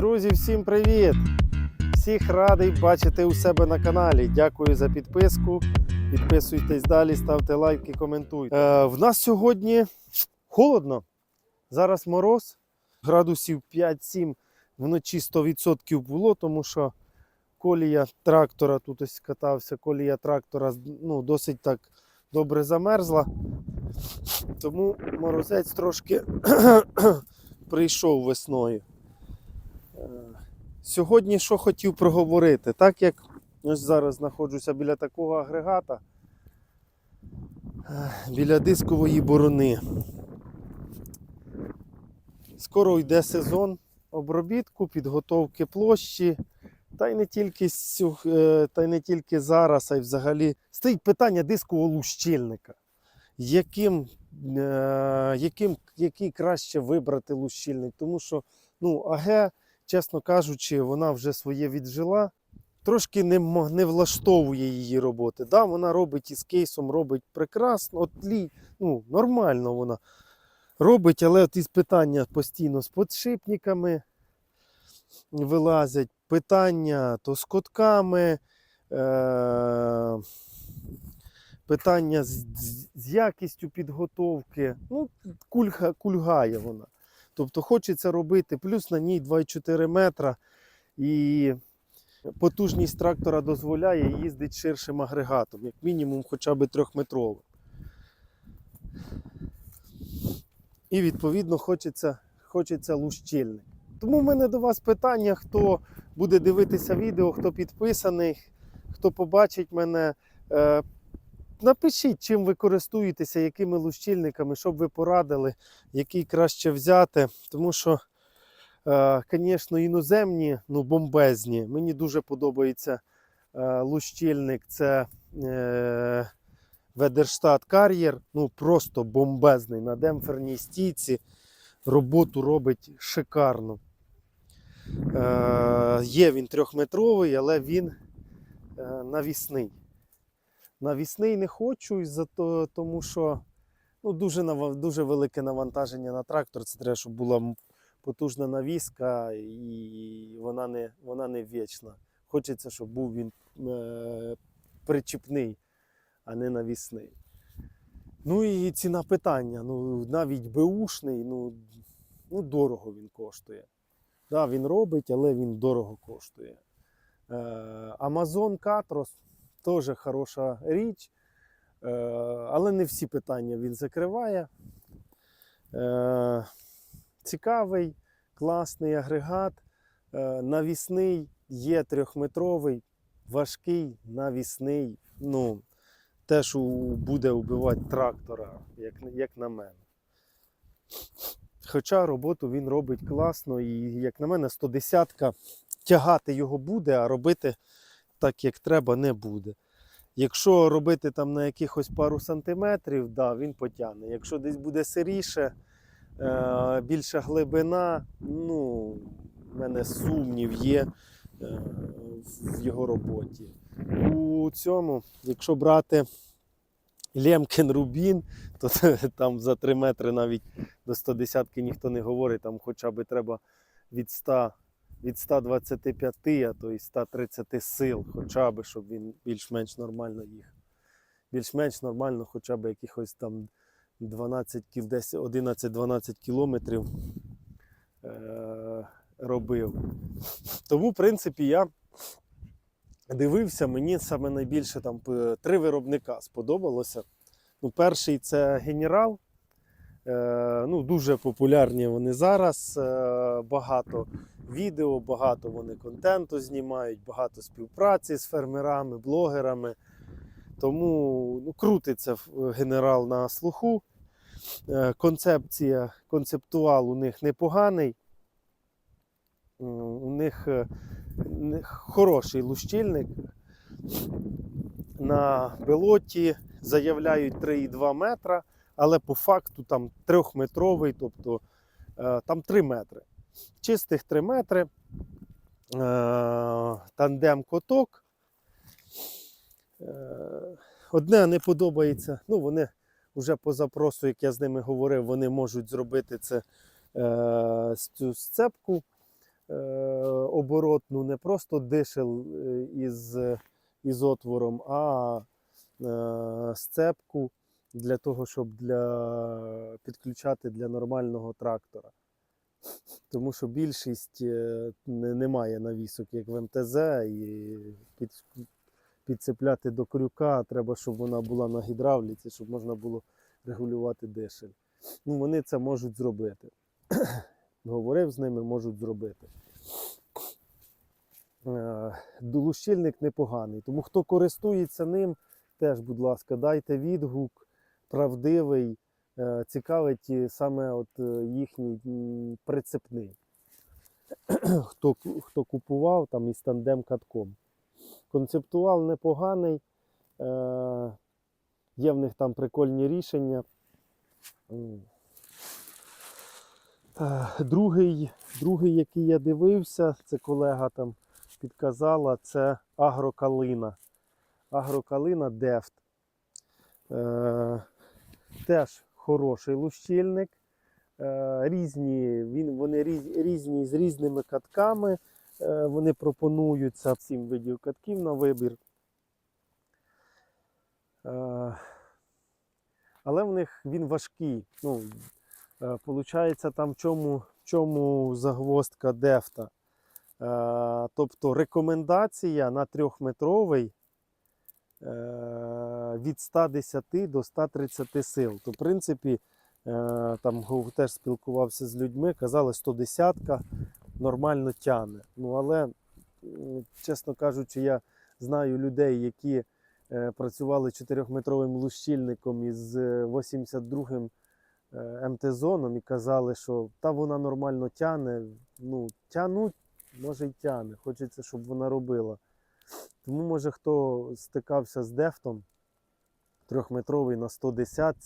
Друзі, всім привіт! Всіх радий бачити у себе на каналі. Дякую за підписку. Підписуйтесь далі, ставте лайки, коментуйте. Е, в нас сьогодні холодно. Зараз мороз, градусів 5-7 вночі 100% було, тому що колія трактора тут ось катався, колія трактора ну, досить так добре замерзла. Тому морозець трошки прийшов весною. Сьогодні що хотів проговорити, так як ось зараз знаходжуся біля такого агрегата, біля дискової борони. Скоро йде сезон обробітку, підготовки площі. Та й не тільки, е, та й не тільки зараз, а й взагалі стоїть питання дискового лущильника. Яким, е, яким, який краще вибрати лущильник? Тому що ну, АГ чесно кажучи, вона вже своє віджила. Трошки не, не влаштовує її роботи. Да, вона робить із кейсом, робить прекрасно, от лі, ну, нормально вона робить, але от із питання постійно з подшипниками вилазять, питання то з котками, е- питання з, з, з якістю підготовки. Ну, кульга, кульгає вона. Тобто хочеться робити плюс на ній 2,4 метра і потужність трактора дозволяє їздити ширшим агрегатом, як мінімум хоча б трьохметровим. І відповідно хочеться, хочеться лущильник. Тому в мене до вас питання, хто буде дивитися відео, хто підписаний, хто побачить мене. Е, Напишіть, чим ви користуєтеся, якими лущильниками, щоб ви порадили, який краще взяти. Тому що, е, звісно, іноземні, ну, бомбезні. Мені дуже подобається е, лущильник. Це е, Ведерштат Кар'єр. Ну, просто бомбезний на демпферній стійці. Роботу робить шикарно. Е, є він трьохметровий, але він е, навісний. Навісний не хочу, того, тому що ну, дуже, дуже велике навантаження на трактор. Це треба, щоб була потужна навіска і вона не, вона не вічна. Хочеться, щоб був він е, причіпний, а не навісний. Ну і ціна питання. Ну, навіть беушний, ну, ну дорого він коштує. Да, він робить, але він дорого коштує. Е, Amazon Katros теж хороша річ, е, але не всі питання він закриває. Е, Цікавий, класний агрегат, е, навісний, є трьохметровий, важкий, навісний. Ну, те, що буде вбивати трактора, як, як на мене. Хоча роботу він робить класно, і, як на мене, 110-ка тягати його буде, а робити так, як треба, не буде. Якщо робити там на якихось пару сантиметрів, да, він потягне. Якщо десь буде сиріше, е, більша глибина, ну, в мене сумнів є е, в його роботі. У цьому, якщо брати Лємкін Рубін, то там за 3 метри навіть до 110 ніхто не говорить, там хоча б треба від 100 від 125, а то і 130 сил, хоча б, щоб він більш-менш нормально їхав. Більш-менш нормально, хоча б якихось там 12 кіл, десь 11-12 кілометрів е- робив. Тому, в принципі, я дивився, мені саме найбільше там три виробника сподобалося. Ну, перший це генерал. Е, ну, дуже популярні вони зараз. Е, багато відео, багато вони контенту знімають, багато співпраці з фермерами, блогерами. Тому ну, крутиться генерал на слуху. Е, концепція, концептуал у них непоганий. У них хороший лущильник. На белоті заявляють 3,2 метра, але по факту там трьохметровий, тобто е, там 3 метри. Чистих 3 метри. Е, тандем коток. Е, одне не подобається. Ну, вони вже по запросу, як я з ними говорив, вони можуть зробити це цю сцепку оборотну, не просто дишел із, із отвором, а сцепку для того, щоб для, підключати для нормального трактора. Тому що більшість е, не, немає навісок, як в МТЗ, і під, підцепляти до крюка треба, щоб вона була на гідравліці, щоб можна було регулювати дишель. Ну, вони це можуть зробити. Говорив з ними, можуть зробити. Е, Лущильник непоганий. Тому хто користується ним, теж, будь ласка, дайте відгук правдивий, е, цікавить саме от е, їхній прицепний. хто, хто купував там із тандем катком. Концептуал непоганий. Е, є в них там прикольні рішення. Е, Другий, другий, який я дивився, це колега там підказала, це агрокалина. Агрокалина Дефт. Теж хороший лущильник. Е, різні, він, вони різ, різні з різними катками. Е, вони пропонуються сім видів катків на вибір. Е, але в них він важкий. Ну, получається, там в чому, в чому загвоздка дефта. Тобто рекомендація на трьохметровий від 110 до 130 сил. То, в принципі, е, там теж спілкувався з людьми, казали 110 нормально тягне. Ну, але, чесно кажучи, я знаю людей, які е, працювали 4-метровим лущильником із е, 82-м е, МТ-зоном і казали, що та вона нормально тягне. Ну, тягнуть, може й тягне. Хочеться, щоб вона робила. Тому, може, хто стикався з дефтом трьохметровий на 110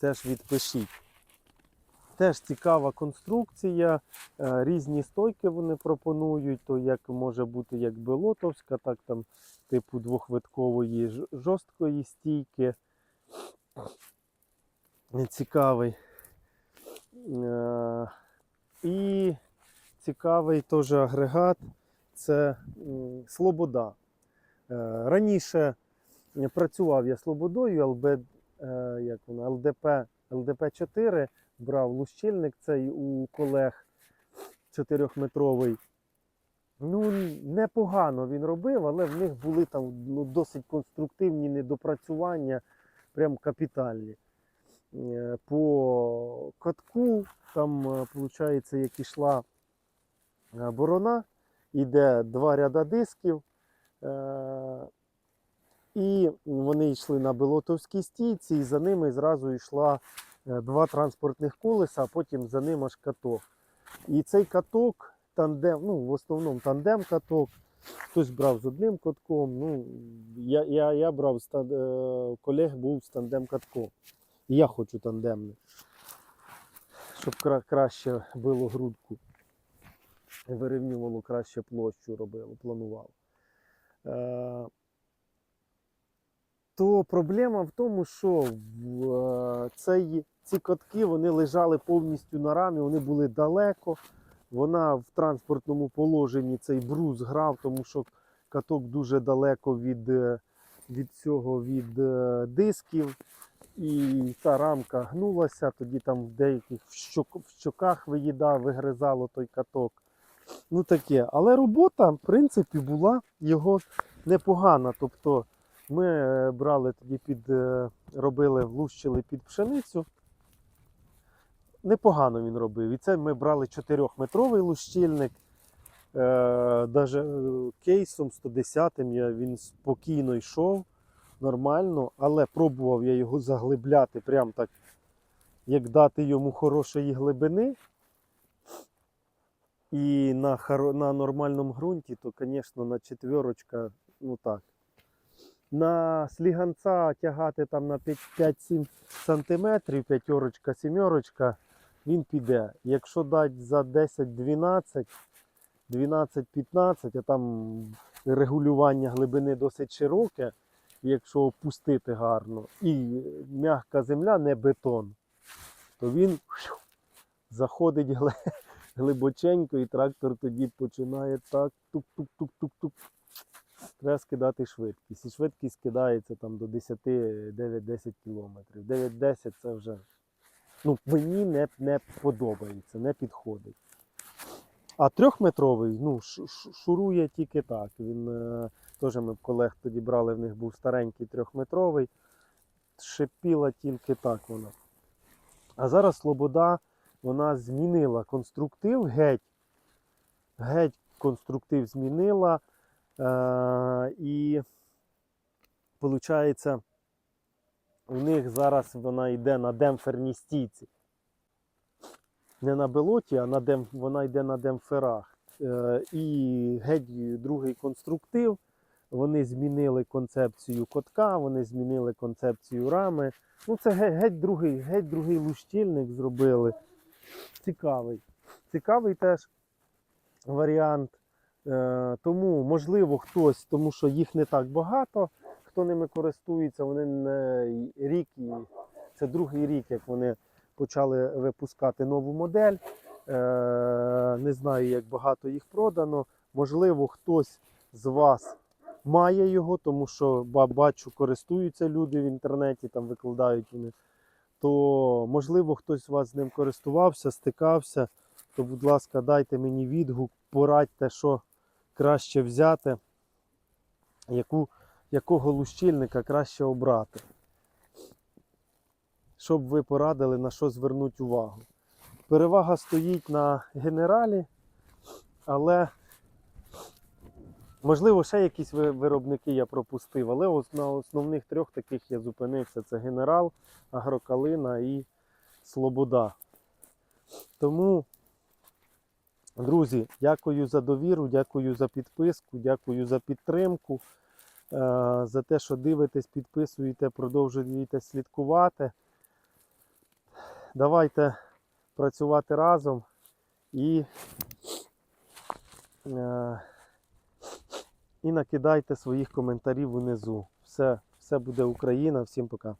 теж відпишіть. Теж цікава конструкція, е, різні стойки вони пропонують, то як може бути як белотовська, так там типу двохвиткової жорсткої стійки. Цікавий. Е, І цікавий теж агрегат це Слобода. Е, Раніше працював я Слободою, ЛБ, е, як вона, ЛДП, ЛДП-4, брав лущильник цей у колег 4-метровий. Ну, непогано він робив, але в них були там ну, досить конструктивні недопрацювання, прям капітальні. Е, По катку, там, виходить, як ішла е, борона, йде два ряда дисків. Е, І вони йшли на Белотовській стійці, і за ними зразу йшла е, два транспортних колеса, а потім за ним аж каток. І цей каток, тандем, ну, в основному тандем каток, хтось брав з одним катком. Ну, я, я, я брав з е, колег був з тандем катком. І я хочу тандемний, щоб кра- краще било грудку. Вирівнювало краще площу робило, планувало. То проблема в тому, що е, цей, ці котки вони лежали повністю на рамі, вони були далеко. Вона в транспортному положенні цей брус грав, тому що каток дуже далеко від, е, від цього від е, дисків. І та рамка гнулася, тоді там в деяких щоках виїдав, вигризало той каток. Ну таке. Але робота, в принципі, була його непогана. Тобто ми е, брали тоді під, е, робили, влущили під пшеницю. Непогано він робив. І це ми брали 4-метровий лущильник. Е, даже кейсом 110 я, він спокійно йшов, нормально, але пробував я його заглибляти, прям так, як дати йому хорошої глибини. І на, на нормальному ґрунті, то, звісно, на четверочка, ну так. На сліганця тягати там на 5-7 сантиметрів, п'ятерочка, сімерочка, він піде. Якщо дати за 10-12, 12-15, а там регулювання глибини досить широке, якщо опустити гарно, і м'яка земля, не бетон, то він заходить глибоченько, і трактор тоді починає так тук-тук-тук-тук-тук. Треба скидати швидкість. І швидкість кидається там до 10, 9-10 кілометрів. 9-10 це вже ну, мені не, не подобається, не підходить. А трьохметровий ну, шурує тільки так. Він е, теж ми колег тоді брали, в них був старенький трьохметровий. Шипіла тільки так вона. А зараз Слобода вона змінила конструктив геть. Геть конструктив змінила. Е, і виходить, у них зараз вона йде на демпферній стійці. Не на белоті, а на дем, вона йде на демпферах. Е, і геть другий конструктив. Вони змінили концепцію котка, вони змінили концепцію рами. Ну, це ге- геть другий, геть другий лущильник зробили. Цікавий. Цікавий теж варіант. Е, тому, можливо, хтось, тому що їх не так багато, хто ними користується, вони не рік, і це другий рік, як вони почали випускати нову модель. Е, не знаю, як багато їх продано. Можливо, хтось з вас має його, тому що бачу, користуються люди в інтернеті, там викладають вони. То, можливо, хтось з вас з ним користувався, стикався, то, будь ласка, дайте мені відгук, порадьте, що краще взяти, яку, якого лущильника краще обрати. Щоб ви порадили, на що звернути увагу. Перевага стоїть на генералі, але можливо ще якісь виробники я пропустив, але на основних трьох таких я зупинився: це генерал, агрокалина і Слобода. Тому, друзі, дякую за довіру, дякую за підписку, дякую за підтримку, е, за те, що дивитесь, підписуєте, продовжуєте слідкувати. Давайте працювати разом і, е, і накидайте своїх коментарів унизу. Все, все буде Україна. Всім пока.